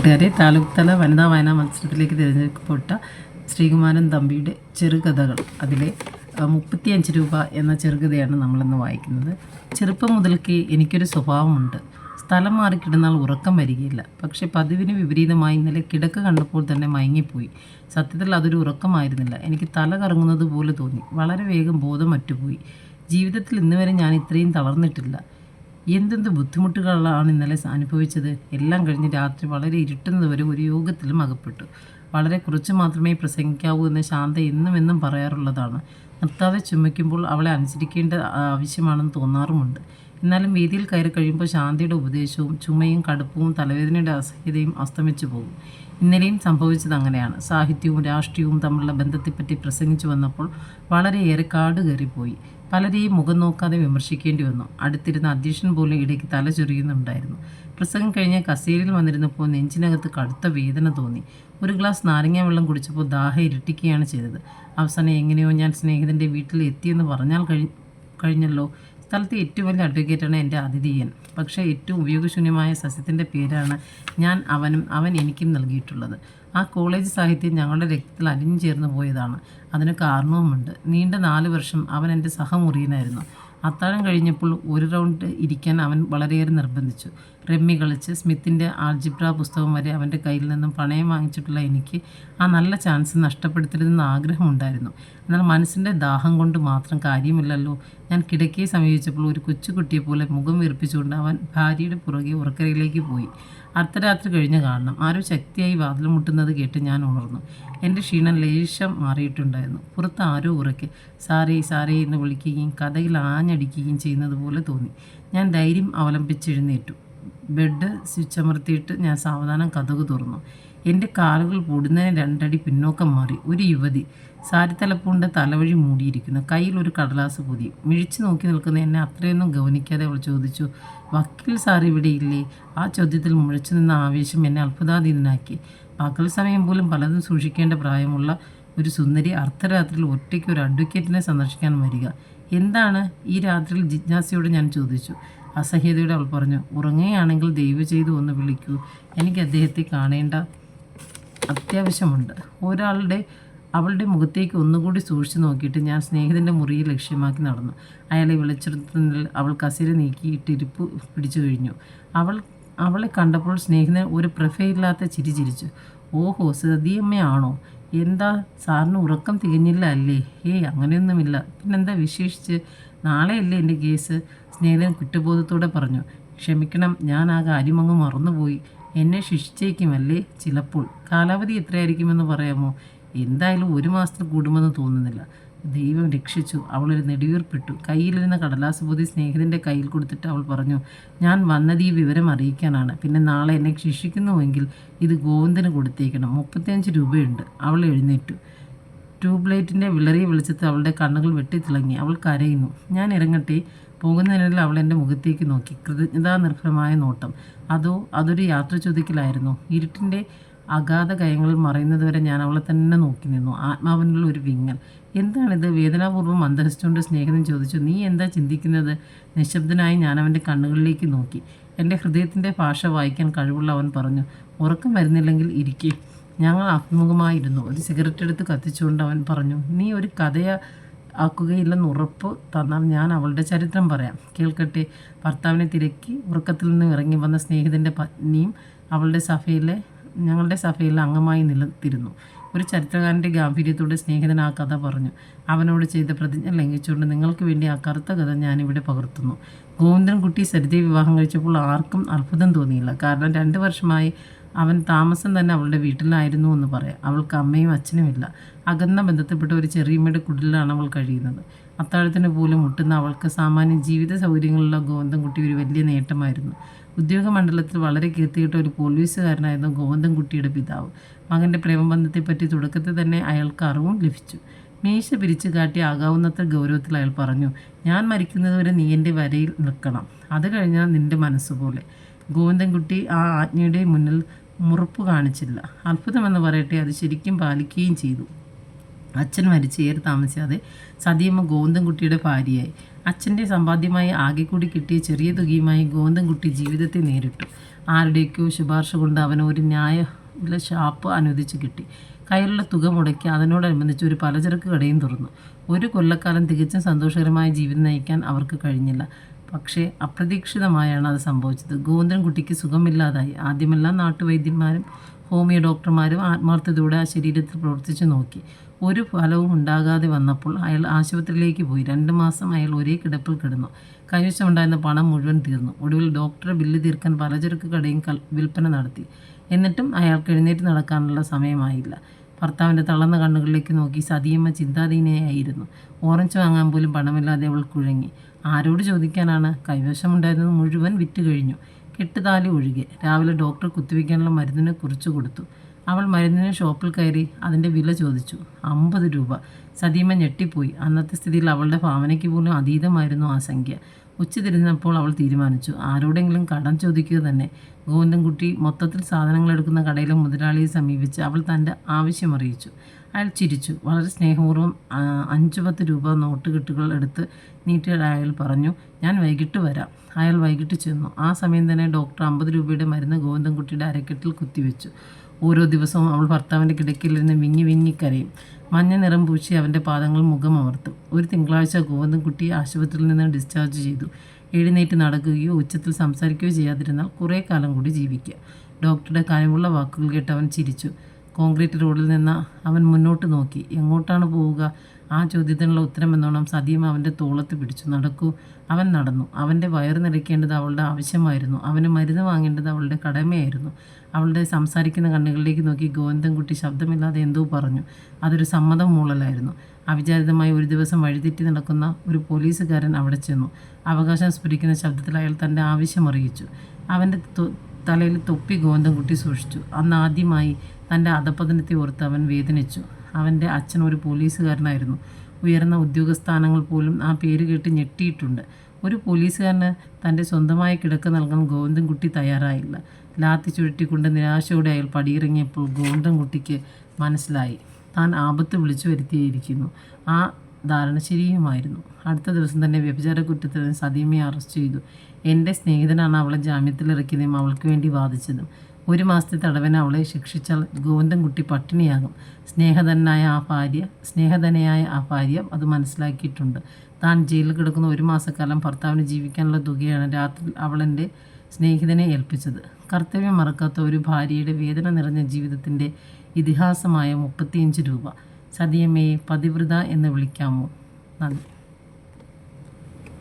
കൂട്ടുകാരെ താലൂക്ക് തല വനിതാ വായനാ മത്സരത്തിലേക്ക് തിരഞ്ഞെടുക്കപ്പെട്ട ശ്രീകുമാരൻ തമ്പിയുടെ ചെറുകഥകൾ. അതിലെ മുപ്പത്തിയഞ്ച് രൂപ എന്ന ചെറുകഥയാണ് നമ്മളിന്ന് വായിക്കുന്നത്. ചെറുപ്പം മുതൽക്കേ എനിക്കൊരു സ്വഭാവമുണ്ട്. സ്ഥലം മാറി കിടന്നാൽ ഉറക്കം വരികയില്ല. പക്ഷെ പതിവിന് വിപരീതമായി ഇന്നലെ കിടക്ക കണ്ടപ്പോൾ തന്നെ മയങ്ങിപ്പോയി. സത്യത്തിൽ അതൊരു ഉറക്കമായിരുന്നില്ല. എനിക്ക് തല കറങ്ങുന്നത് പോലെ തോന്നി. വളരെ വേഗം ബോധം മറ്റുപോയി ജീവിതത്തിൽ ഇന്നുവരെ ഞാൻ ഇത്രയും തളർന്നിട്ടില്ല. എന്തെന്ത് ബുദ്ധിമുട്ടുകളാണ് ഇന്നലെ അനുഭവിച്ചത്? എല്ലാം കഴിഞ്ഞ് രാത്രി വളരെ ഇരുട്ടുന്നത് വരെ ഒരു യോഗത്തിലും അകപ്പെട്ടു. വളരെ കുറച്ച് മാത്രമേ പ്രസംഗിക്കാവൂ എന്ന് ശാന്ത എന്നും എന്നും പറയാറുള്ളതാണ്. നിർത്താതെ ചുമയ്ക്കുമ്പോൾ അവളെ അനുസരിക്കേണ്ട ആവശ്യമാണെന്ന് തോന്നാറുമുണ്ട്. എന്നാലും വേദിയിൽ കയറി കഴിയുമ്പോൾ ശാന്തയുടെ ഉപദേശവും ചുമയും കടുപ്പവും തലവേദനയുടെ അസഹ്യതയും അസ്തമിച്ചു പോകും. ഇന്നലെയും സംഭവിച്ചത് അങ്ങനെയാണ്. സാഹിത്യവും രാഷ്ട്രീയവും തമ്മിലുള്ള ബന്ധത്തെപ്പറ്റി പ്രസംഗിച്ചു വന്നപ്പോൾ വളരെയേറെ കാട് കയറിപ്പോയി പലരെയും മുഖം നോക്കാതെ വിമർശിക്കേണ്ടി വന്നു. അടുത്തിരുന്ന അധ്യക്ഷൻ പോലും ഇടയ്ക്ക് തല ചൊറിയുന്നുണ്ടായിരുന്നു. പ്രസംഗം കഴിഞ്ഞ് കസേരയിൽ വന്നിരുന്നപ്പോൾ നെഞ്ചിനകത്ത് കടുത്ത വേദന തോന്നി. ഒരു ഗ്ലാസ് നാരങ്ങ വെള്ളം കുടിച്ചപ്പോൾ ദാഹം ഇരട്ടിക്കുകയാണ് ചെയ്തത്. അവസാനം എങ്ങനെയോ ഞാൻ സ്നേഹിതന്റെ വീട്ടിൽ എത്തിയെന്ന് പറഞ്ഞാൽ കഴി കഴിഞ്ഞല്ലോ. സ്ഥലത്തെ ഏറ്റവും വലിയ അഡ്വക്കേറ്റാണ് എന്റെ അതിഥിയൻ പക്ഷേ ഏറ്റവും ഉപയോഗശൂന്യമായ സസ്യത്തിന്റെ പേരാണ് ഞാൻ അവനും അവൻ എനിക്കും നൽകിയിട്ടുള്ളത്. ആ കോളേജ് സാഹിത്യം ഞങ്ങളുടെ രക്തത്തിൽ അലിഞ്ഞു ചേർന്ന് പോയതാണ്. അതിന് കാരണവുമുണ്ട്. നീണ്ട നാല് വർഷം അവൻ എന്റെ സഹമുറിയനായിരുന്നു അത്താഴം കഴിഞ്ഞപ്പോൾ ഒരു റൗണ്ട് ഇരിക്കാൻ അവൻ വളരെയേറെ നിർബന്ധിച്ചു. റമ്മി കളിച്ച് സ്മിത്തിന്റെ ആൾജിബ്ര പുസ്തകം വരെ അവന്റെ കയ്യിൽ നിന്നും പണയം വാങ്ങിച്ചിട്ടുള്ള എനിക്ക് ആ നല്ല ചാൻസ് നഷ്ടപ്പെടുത്തരുതെന്ന് ആഗ്രഹമുണ്ടായിരുന്നു. എന്നാൽ മനസ്സിന്റെ ദാഹം കൊണ്ട് മാത്രം കാര്യമില്ലല്ലോ. ഞാൻ കിടക്കയെ സമീപിച്ചപ്പോൾ ഒരു കൊച്ചുകുട്ടിയെ പോലെ മുഖം വീർപ്പിച്ചുകൊണ്ട് അവൻ ഭാര്യയുടെ പുറകെ ഉറക്കരയിലേക്ക് പോയി. അർദ്ധരാത്രി കഴിഞ്ഞ കാരണം ആരോ ശക്തിയായി വാതിൽ മുട്ടുന്നത് കേട്ട് ഞാൻ ഉണർന്നു. എന്റെ ക്ഷീണം ലേശം മാറിയിട്ടുണ്ടായിരുന്നു. പുറത്ത് ആരോ ഉറക്കെ സാറേ സാറേ എന്ന് വിളിക്കുകയും കഥയിൽ ആഞ്ഞടിക്കുകയും ചെയ്യുന്നത് പോലെ തോന്നി. ഞാൻ ധൈര്യം അവലംബിച്ചെഴുന്നേറ്റു. ബെഡ് സ്വിച്ച് അമർത്തിയിട്ട് ഞാൻ സാവധാനം കഥകു തുറന്നു. എന്റെ കാലുകൾ പൊടുന്നതിന് രണ്ടടി പിന്നോക്കം മാറി. ഒരു യുവതി സാരിത്തലപ്പൂണ്ട് തലവഴി മൂടിയിരിക്കുന്നു. കയ്യിൽ ഒരു കടലാസ് പൊതി. മിഴിച്ചു നോക്കി നിൽക്കുന്ന എന്നെ അത്രയൊന്നും ഗവനിക്കാതെ അവൾ ചോദിച്ചു വക്കീൽ സാർ ഇവിടെ ഇല്ലേ? ആ ചോദ്യത്തിൽ മുഴച്ചു നിന്ന ആവേശം എന്നെ അത്ഭുതാധീനനാക്കി. പകൽ സമയം പോലും പലതും സൂക്ഷിക്കേണ്ട പ്രായമുള്ള ഒരു സുന്ദരി അർദ്ധരാത്രിയിൽ ഒറ്റയ്ക്ക് ഒരു അഡ്വക്കേറ്റിനെ സന്ദർശിക്കാൻ വരിക. എന്താണ്? ഈ രാത്രിയിൽ ജിജ്ഞാസയോട് ഞാൻ ചോദിച്ചു. അസഹ്യതയോടെ അവൾ പറഞ്ഞു ഉറങ്ങുകയാണെങ്കിൽ ദയവ് ചെയ്തു ഒന്ന് വിളിക്കൂ. എനിക്ക് അദ്ദേഹത്തെ കാണേണ്ട അത്യാവശ്യമുണ്ട്. ഒരാളുടെ അവളുടെ മുഖത്തേക്ക് ഒന്നുകൂടി സൂക്ഷിച്ചു നോക്കിയിട്ട് ഞാൻ സ്നേഹിതന്റെ മുറിയിൽ ലക്ഷ്യമാക്കി നടന്നു. അയാളെ വിളിച്ചിടത്തുനിൽ അവൾ കസേര നീക്കിയിട്ട് ഇരിപ്പ് പിടിച്ചു കഴിഞ്ഞു. അവൾ അവളെ കണ്ടപ്പോൾ സ്നേഹിതൻ ഒരു പ്രഫയില്ലാത്ത ചിരി ചിരിച്ചു. ഓഹോ സതിയമ്മയാണോ? എന്താ സാറിന് ഉറക്കം തികഞ്ഞില്ല അല്ലേ? ഏയ് അങ്ങനെയൊന്നുമില്ല. പിന്നെന്താ വിശേഷിച്ച്? നാളെയല്ലേ എന്റെ കേസ്? സ്നേഹിതൻ കുറ്റബോധത്തോടെ പറഞ്ഞു. ക്ഷമിക്കണം ഞാൻ ആ കാര്യമങ്ങ് മറന്നുപോയി. എന്നെ ശിക്ഷിച്ചേക്കുമല്ലേ ചിലപ്പോൾ? കാലാവധി എത്രയായിരിക്കുമെന്ന് പറയാമോ? എന്തായാലും ഒരു മാസത്തിൽ കൂടുമെന്ന് തോന്നുന്നില്ല. ദൈവം രക്ഷിച്ചു. അവളൊരു നെടുവീർപ്പിട്ടു. കയ്യിലിരുന്ന കടലാസ് പൊതി സ്നേഹിതന്റെ കയ്യിൽ കൊടുത്തിട്ട് അവൾ പറഞ്ഞു ഞാൻ വന്നത് ഈ വിവരം അറിയിക്കാനാണ്. പിന്നെ നാളെ എന്നെ ശിക്ഷിക്കുന്നുവെങ്കിൽ ഇത് ഗോവിന്ദന് കൊടുത്തേക്കണം. മുപ്പത്തിയഞ്ച് രൂപയുണ്ട്. അവൾ എഴുന്നേറ്റു. ട്യൂബ് ലൈറ്റിന്റെ വിളറിയ വെളിച്ചത്ത് അവളുടെ കണ്ണുകൾ വെട്ടിത്തിളങ്ങി അവൾ കരയുന്നു. ഞാൻ ഇറങ്ങട്ടെ. പോകുന്നതിനിടയിൽ അവൾ എന്റെ മുഖത്തേക്ക് നോക്കി. കൃതജ്ഞതാ നിർഭരമായ നോട്ടം. അതോ അതൊരു യാത്ര ചോദിക്കലായിരുന്നു. ഇരുട്ടിന്റെ അഗാധ കയങ്ങളിൽ മറയുന്നതുവരെ ഞാൻ അവളെ തന്നെ നോക്കി നിന്നു. ആത്മാവിനുള്ള ഒരു വിങ്ങൽ. എന്താണിത് വേദനാപൂർവം അന്തരിച്ചുകൊണ്ട് സ്നേഹിതൻ ചോദിച്ചു. നീ എന്താ ചിന്തിക്കുന്നത്? നിശബ്ദനായി ഞാൻ അവന്റെ കണ്ണുകളിലേക്ക് നോക്കി. എന്റെ ഹൃദയത്തിന്റെ ഭാഷ വായിക്കാൻ കഴിവുള്ള അവൻ പറഞ്ഞു. ഉറക്കം വരുന്നില്ലെങ്കിൽ ഇരിക്കേ. ഞങ്ങൾ അഭിമുഖമായിരുന്നു. ഒരു സിഗരറ്റ് എടുത്ത് കത്തിച്ചുകൊണ്ട് അവൻ പറഞ്ഞു നീ ഒരു കഥയ ആക്കുകയില്ലെന്ന് ഉറപ്പ് തന്നാൽ ഞാൻ അവളുടെ ചരിത്രം പറയാം. കേൾക്കട്ടെ ഭർത്താവിനെ തിരക്കി ഉറക്കത്തിൽ നിന്ന് ഇറങ്ങി വന്ന സ്നേഹിതന്റെ പത്നിയും അവളുടെ സഭയിലെ ഞങ്ങളുടെ സഭയിൽ അംഗമായി നിലത്തിരുന്നു ഒരു ചരിത്രകാരന്റെ ഗാംഭീര്യത്തോടെ സ്നേഹിതൻ ആ കഥ പറഞ്ഞു. അവനോട് ചെയ്ത പ്രതിജ്ഞ ലംഘിച്ചുകൊണ്ട് നിങ്ങൾക്ക് വേണ്ടി ആ കറുത്ത കഥ ഞാനിവിടെ പകർത്തുന്നു. ഗോവിന്ദൻകുട്ടി സരിതയെ വിവാഹം കഴിച്ചപ്പോൾ ആർക്കും അത്ഭുതം തോന്നിയില്ല. കാരണം രണ്ട് വർഷമായി അവൻ താമസം തന്നെ അവളുടെ വീട്ടിലായിരുന്നു എന്ന് പറയാം. അവൾക്ക് അമ്മയും അച്ഛനുമില്ല അകന്ന ബന്ധത്തിൽപ്പെട്ട ഒരു ചെറിയമ്മയുടെ കുടിലാണ് അവൾ കഴിയുന്നത്. അത്താഴത്തിന് പോലും മുട്ടുന്ന അവൾക്ക് സാമാന്യ ജീവിത സൗകര്യങ്ങളുള്ള ഗോവിന്ദൻകുട്ടി ഒരു വലിയ നേട്ടമായിരുന്നു. ഉദ്യോഗ മണ്ഡലത്തിൽ വളരെ കീർത്തിയിട്ട ഒരു പോലീസുകാരനായിരുന്നു ഗോവിന്ദൻകുട്ടിയുടെ പിതാവ്. മകന്റെ പ്രേമബന്ധത്തെപ്പറ്റി തുടക്കത്തിൽ തന്നെ അയാൾക്ക് അറിവും ലഭിച്ചു. മീശ പിരിച്ചു കാട്ടി ആകാവുന്നത്ര ഗൗരവത്തിൽ അയാൾ പറഞ്ഞു ഞാൻ മരിക്കുന്നതുവരെ നീ എന്റെ വരയിൽ നിൽക്കണം. അത് കഴിഞ്ഞാൽ നിന്റെ മനസ്സുപോലെ. ഗോവിന്ദൻകുട്ടി ആ ആജ്ഞയുടെ മുന്നിൽ മുറപ്പ് കാണിച്ചില്ല. അത്ഭുതമെന്ന് പറയട്ടെ അത് ശരിക്കും പാലിക്കുകയും ചെയ്തു. അച്ഛൻ മരിച്ച് ഏറെ താമസിയാതെ സതിയമ്മ ഗോവിന്ദൻകുട്ടിയുടെ ഭാര്യയായി. അച്ഛന്റെ സമ്പാദ്യമായി ആകെ കൂടി കിട്ടിയ ചെറിയ തുകയുമായി ഗോവിന്ദൻകുട്ടി ജീവിതത്തെ നേരിട്ടു. ആരുടെയൊക്കെയോ ശുപാർശ കൊണ്ട് അവന് ഒരു ന്യായ വില ഷാപ്പ് അനുവദിച്ച് കിട്ടി. കയ്യിലുള്ള തുക മുടക്കി അതിനോടനുബന്ധിച്ച് ഒരു പലചരക്ക് കടയും തുറന്നു. ഒരു കൊല്ലക്കാലം തികച്ചും സന്തോഷകരമായ ജീവിതം നയിക്കാൻ അവർക്ക് കഴിഞ്ഞില്ല. പക്ഷേ അപ്രതീക്ഷിതമായാണ് അത് സംഭവിച്ചത്. ഗോവിന്ദൻകുട്ടിക്ക് സുഖമില്ലാതായി. ആദ്യമെല്ലാം നാട്ടുവൈദ്യന്മാരും ഹോമിയോ ഡോക്ടർമാരും ആത്മാർത്ഥതയോടെ ആ ശരീരത്തിൽ പ്രവർത്തിച്ചു നോക്കി. ഒരു ഫലവും ഉണ്ടാകാതെ വന്നപ്പോൾ അയാൾ ആശുപത്രിയിലേക്ക് പോയി. രണ്ട് മാസം അയാൾ ഒരേ കിടപ്പിൽ കിടന്നു. കൈവശമുണ്ടായിരുന്ന പണം മുഴുവൻ തീർന്നു. ഒടുവിൽ ഡോക്ടറെ ബില്ല് തീർക്കാൻ പലചരക്ക് കടയും വിൽപ്പന നടത്തി. എന്നിട്ടും അയാൾക്ക് എഴുന്നേറ്റ് നടക്കാനുള്ള സമയമായില്ല. ഭർത്താവിന്റെ തളർന്ന കണ്ണുകളിലേക്ക് നോക്കി സതിയമ്മ ചിന്താധീനയായിരുന്നു. ഓറഞ്ച് വാങ്ങാൻ പോലും പണമില്ലാതെ അവൾ കുഴങ്ങി. ആരോട് ചോദിക്കാനാണ്? കൈവശമുണ്ടായിരുന്നത് മുഴുവൻ വിറ്റ് കഴിഞ്ഞു. കെട്ടുതാലി ഒഴികെ. രാവിലെ ഡോക്ടർ കുത്തിവെക്കാനുള്ള മരുന്നിനെ കുറിച്ച് കൊടുത്തു. അവൾ മരുന്നിന് ഷോപ്പിൽ കയറി അതിന്റെ വില ചോദിച്ചു. അമ്പത് രൂപ. സതീമ ഞെട്ടിപ്പോയി. അന്നത്തെ സ്ഥിതിയിൽ അവളുടെ ഭാവനയ്ക്ക് പോലും അതീതമായിരുന്നു ആ സംഖ്യ. ഉച്ചതിരിഞ്ഞപ്പോൾ അവൾ തീരുമാനിച്ചു. ആരോടെങ്കിലും കടം ചോദിക്കുക തന്നെ. ഗോവിന്ദൻകുട്ടി മൊത്തത്തിൽ സാധനങ്ങൾ എടുക്കുന്ന കടയിലെ മുതലാളിയെ സമീപിച്ച് അവൾ തന്റെ ആവശ്യം അറിയിച്ചു. അയാൾ ചിരിച്ചു. വളരെ സ്നേഹപൂർവം അഞ്ച് പത്ത് രൂപ നോട്ട് നോട്ടുകെട്ടുകൾ എടുത്ത് നീട്ടിയ അയാൾ പറഞ്ഞു ഞാൻ വൈകിട്ട് വരാം. അയാൾ വൈകിട്ട് ചെന്നു. ആ സമയം തന്നെ ഡോക്ടർ അമ്പത് രൂപയുടെ മരുന്ന് ഗോവിന്ദൻകുട്ടിയുടെ അരക്കെട്ടിൽ കുത്തിവെച്ചു. ഓരോ ദിവസവും അവൾ ഭർത്താവിന്റെ കിടക്കയിലിരുന്ന് വിങ്ങി വിങ്ങി കരയും. മഞ്ഞ നിറം പൂശി അവന്റെ പാദങ്ങൾ മുഖം അമർത്തും. ഒരു തിങ്കളാഴ്ച ഗോവിന്ദൻകുട്ടിയെ ആശുപത്രിയിൽ നിന്ന് ഡിസ്ചാർജ് ചെയ്തു. എഴുന്നേറ്റ് നടക്കുകയോ ഉച്ചത്തിൽ സംസാരിക്കുകയോ ചെയ്യാതിരുന്നാൽ കുറേ കാലം കൂടി ജീവിക്കുക. ഡോക്ടറുടെ കനവുള്ള വാക്കുകൾ കേട്ട് അവൻ ചിരിച്ചു. കോൺക്രീറ്റ് റോഡിൽ നിന്ന് അവൻ മുന്നോട്ട് നോക്കി. എങ്ങോട്ടാണ് പോവുക? ആ ചോദ്യത്തിനുള്ള ഉത്തരം എന്നോണം സതീം അവന്റെ തോളത്ത് പിടിച്ചു. നടക്കൂ. അവൻ നടന്നു. അവന്റെ വയറ് നിറയ്ക്കേണ്ടത് അവളുടെ ആവശ്യമായിരുന്നു. അവന് മരുന്ന് വാങ്ങേണ്ടത് അവളുടെ കടമയായിരുന്നു. അവളുടെ സംസാരിക്കുന്ന കണ്ണുകളിലേക്ക് നോക്കി ഗോവിന്ദൻകുട്ടി ശബ്ദമില്ലാതെ എന്തോ പറഞ്ഞു. അതൊരു സമ്മതം മൂളലായിരുന്നു. അവിചാരിതമായി ഒരു ദിവസം വഴിതെറ്റി നടക്കുന്ന ഒരു പോലീസുകാരൻ അവിടെ ചെന്നു. അവകാശം സ്ഫുരിക്കുന്ന ശബ്ദത്തിൽ അയാൾ തന്റെ ആവശ്യം അറിയിച്ചു. അവന്റെ തലയിൽ തൊപ്പി ഗോവിന്ദൻകുട്ടി സൂക്ഷിച്ചു. അന്ന് ആദ്യമായി തന്റെ അധപതനത്തെ ഓർത്ത് അവൻ വേദനിച്ചു. അവന്റെ അച്ഛൻ ഒരു പോലീസുകാരനായിരുന്നു. ഉയർന്ന ഉദ്യോഗസ്ഥാനങ്ങൾ പോലും ആ പേര് കേട്ട് ഞെട്ടിയിട്ടുണ്ട്. ഒരു പോലീസുകാരന് തന്റെ സ്വന്തമായ കിടക്ക നൽകാൻ ഗോവിന്ദൻകുട്ടി തയ്യാറായില്ല. ലാത്തി ചുരുട്ടിക്കൊണ്ട് നിരാശയോടെ അയാൾ പടിയിറങ്ങിയപ്പോൾ ഗോവിന്ദൻകുട്ടിക്ക് മനസ്സിലായി. താൻ ആപത്ത് വിളിച്ചു വരുത്തിയിരിക്കുന്നു. ആ ധാരണ ശരിയുമായിരുന്നു അടുത്ത ദിവസം തന്നെ വ്യഭിചാര കുറ്റത്തിന് സതീമയെ അറസ്റ്റ് ചെയ്തു. എന്റെ സ്നേഹിതനാണ് അവളെ ജാമ്യത്തിലിറക്കിയതും അവൾക്ക് വേണ്ടി വാദിച്ചതും. ഒരു മാസത്തെ തടവിന് അവളെ ശിക്ഷിച്ചാൽ ഗോവിന്ദൻകുട്ടി പട്ടിണിയാകും. സ്നേഹധനായ ആ ഭാര്യ സ്നേഹധനയായ ആ ഭാര്യ അത് മനസ്സിലാക്കിയിട്ടുണ്ട്. താൻ ജയിലിൽ കിടക്കുന്ന ഒരു മാസക്കാലം ഭർത്താവിന് ജീവിക്കാനുള്ള തുകയാണ് രാത്രി അവളെന്റെ സ്നേഹിതനെ ഏൽപ്പിച്ചത്. കർത്തവ്യം മറക്കാത്ത ഒരു ഭാര്യയുടെ വേദന നിറഞ്ഞ ജീവിതത്തിന്റെ ഇതിഹാസമായ മുപ്പത്തിയഞ്ച് രൂപ. സതിയമ്മയെ പതിവ്രത എന്ന് വിളിക്കാമോ? നന്ദി.